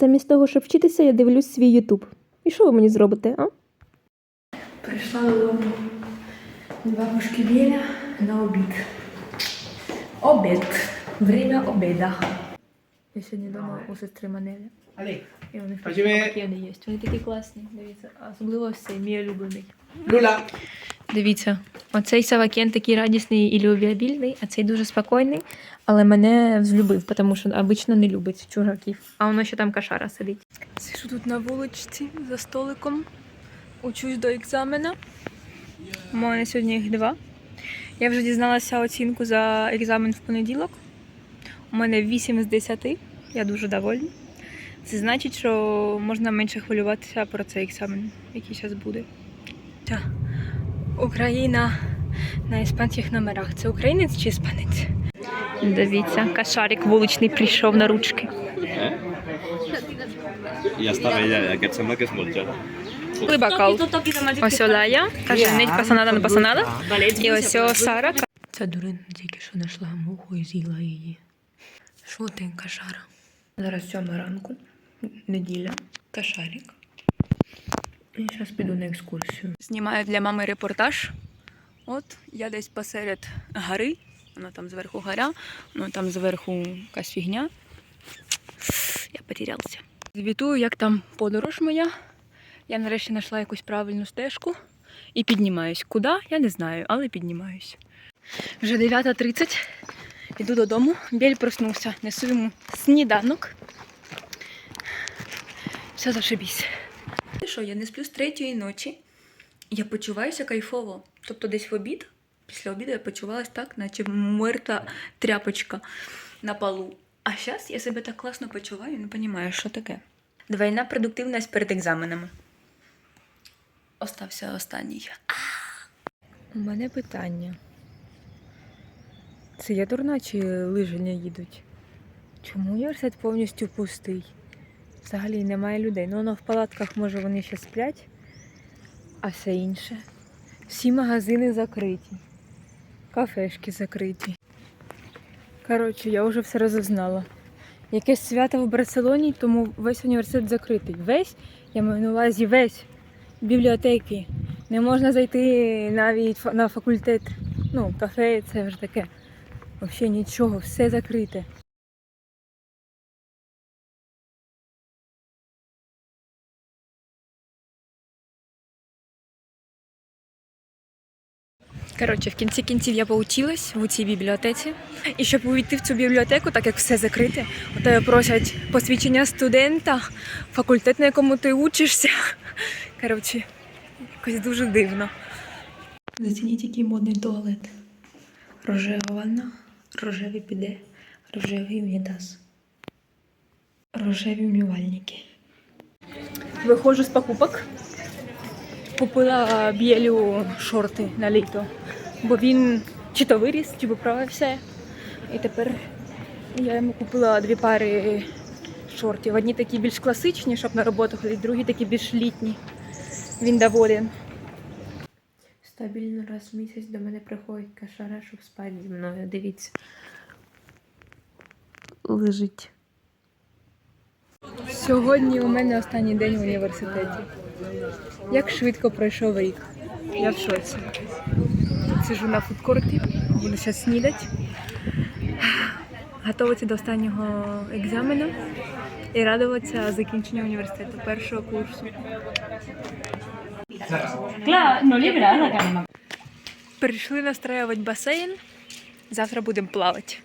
Замість того, щоб вчитися, я дивлюсь свій Ютуб. І що ви мені зробите, а? Прийшла додому з бабушки Біля на обід. Обід. Время обіда. Я сьогодні вдома у сестри Манелі. І вони Facciamo- макіни є. Вони такі класні. Дивіться, особливо ось цей мій улюблений. Lula. Дивіться, оцей савакен такий радісний і любвеобільний, а цей дуже спокійний, але мене взлюбив, тому що обично не любить чужаків. А воно ще там кашара сидить. Сижу тут на вуличці за столиком, учусь до екзамена. У мене сьогодні їх два. Я вже дізналася оцінку за екзамен в понеділок. У мене 8 з 10. Я дуже довольна. Це значить, що можна менше хвилюватися про цей екзамен, який зараз буде. Та. Україна на іспанських номерах. Це українець чи іспанець? Дивіться, кашарик вуличний прийшов на ручки. És molt. Бакал. Ось Олая, каже, нить пасанада не пасанада. І ось о Сара. Ця дурин тільки що знайшла муху і з'їла її. Що ти, кашара? Зараз сьома ранку, неділя, кашарик. І зараз піду на екскурсію. Знімаю для мами репортаж. От я десь посеред гори. Воно там зверху гора, воно там зверху якась фігня. Я потерявся. Звітую, як там подорож моя. Я нарешті знайшла якусь правильну стежку і піднімаюсь. Куди? Я не знаю, але піднімаюсь. Вже 9.30. Іду додому. Біль проснувся. Несу йому сніданок. Все зашибісь. Що, я не сплю з третьої ночі. Я почуваюся кайфово. Тобто десь в обід, після обіду я почувалась так, наче мертва тряпочка на полу. А зараз я себе так класно почуваю, не розумію, що таке. Двойна продуктивність перед екзаменами. Остався останній. У мене питання. Це я дурна чи лиження їдуть? Чому університет повністю пустий? Взагалі немає людей. Ну, воно в палатках, може, вони ще сплять, а все інше. Всі магазини закриті, кафешки закриті. Коротше, я вже все розузнала. Якесь свято в Барселоні, тому весь університет закритий. Весь, я маю на увазі весь бібліотеки. Не можна зайти навіть на факультет. Ну, кафе це вже таке. Взагалі нічого, все закрите. Коротше, в кінці кінців я поучилась в цій бібліотеці. І щоб увійти в цю бібліотеку, так як все закрите, у тебе просять посвідчення студента, факультет, на якому ти учишся. Коротше, якось дуже дивно. Зацініть, який модний туалет. Рожева ванна, рожевий піде, рожевий унітаз, рожеві вмивальники. Виходжу з покупок. Купила білю шорти на літо, бо він чи то виріс, чи виправився. І тепер я йому купила дві пари шортів. Одні такі більш класичні, щоб на роботу ходити, другі такі більш літні. Він доволен. Стабільно раз в місяць до мене приходить кашара, щоб спати зі мною. Дивіться. Лежить. Сьогодні у мене останній день в університеті. Як швидко пройшов рік. Я в шоці. Сижу на фудкорті, буду зараз снідати, готуватися до останнього екзамену і радуватися закінченню університету першого курсу. Прийшли настраювати басейн. Завтра будемо плавати.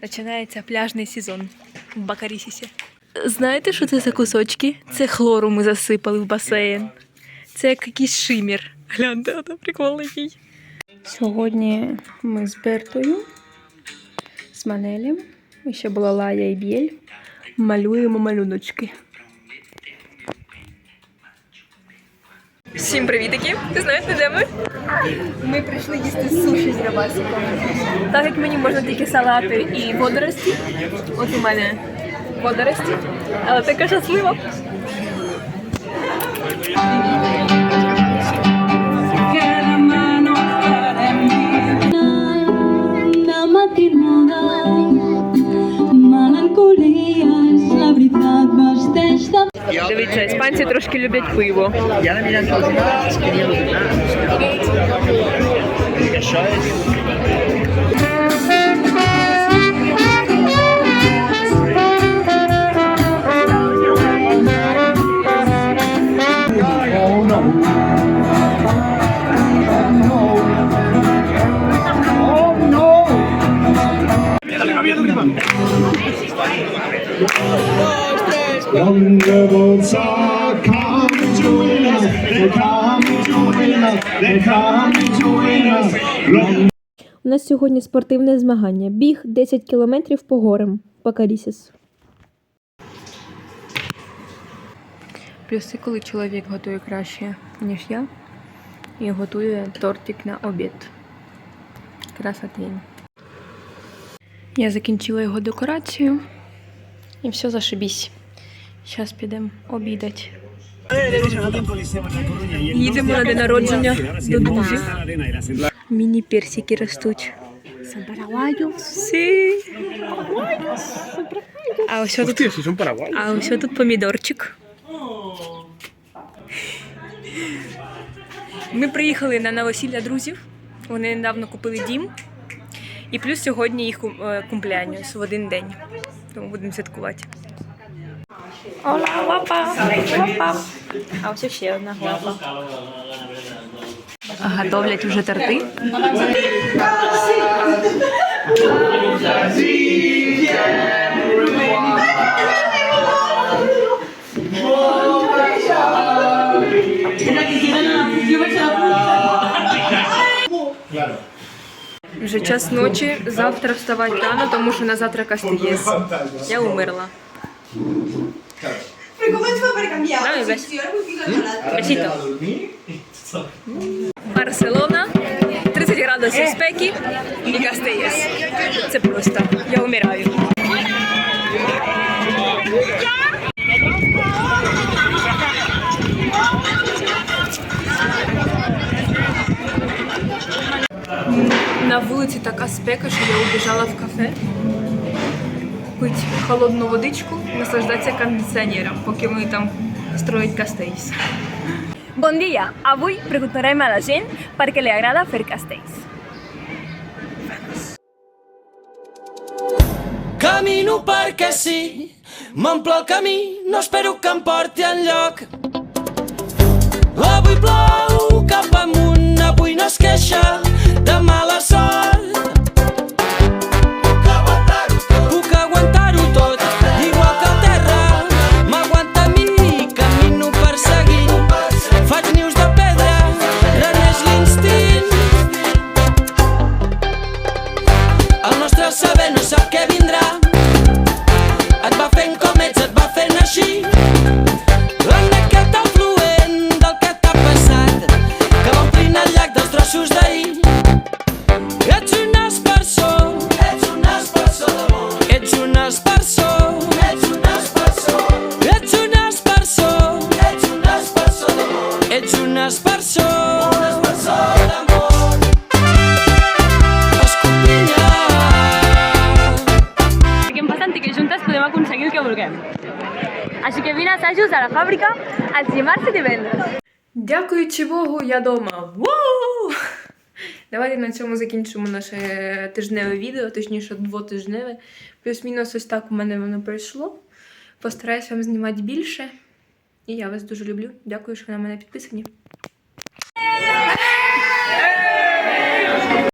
Починається пляжний сезон в Бакарісісі. Знаєте, що це за кусочки? Це хлору ми засипали в басейн. Це як якийсь шимір. Гляньте, ото прикол який. Сьогодні ми з Бертою, з Манелем, ще була Лая і Бєль. Малюємо малюночки. Всім привітики! Ви знаєте, де ми? Ми прийшли їсти суші з рябасиком. Так як мені можна тільки салати і водорості. От у мене водорості, але така щаслива. Дивіться, іспанці трошки люблять пиво. I Rebels are coming to win us. They're coming to win us. They're coming to win us. Long У нас сьогодні спортивне змагання. Біг 10 кілометрів по горам. Покарісіс. Плюси, коли чоловік готує краще, ніж я, і готує тортик на обід. Красотень. Я закінчила його декорацію. І все зашибісь. Зараз підемо обідати. Їдемо на день народження до друзів. Міні-персики ростуть. Сі. А ось тут, а ось тут помідорчик. Ми приїхали на новосілля друзів. Вони недавно купили дім. І плюс сьогодні їх е, кумплянюс в один день. Тому будемо святкувати. Ола, лапа, лапа. А ось ще одна лапа. Готовлять вже торти. Вже час ночі, завтра вставати рано, тому що на завтра кастиєс. Я умерла. Però com es fa per canviar Dame secció? Vull Besito. Барселона, 30 градусів спеки і кастиєс. Це просто. Я умираю. На вулиці така спека, що я убіжала в кафе. Пить холодну водичку, наслаждатися кондиціонером, поки вони там строять кастейс. Bon dia! Avui preguntarem a la gent per què li agrada fer castells. Camino perquè sí, m'omple el camí, no espero que em porti enlloc. Avui plou cap amunt, avui no es queixa de mala d'amor. Ets un aspersor, un aspersor d'amor. Escopinya. Siguem passant i que juntes podem aconseguir el que vulguem. Així que vine a assajos a la fàbrica els dimarts і divendres. Дякуючи Богу, я дома. Вау! Давайте на цьому закінчимо наше тижневе відео, точніше двотижневе. Плюс-мінус ось так у мене воно пройшло. Постараюсь вам знімати більше. І я вас дуже люблю. Дякую, що ви на мене підписані.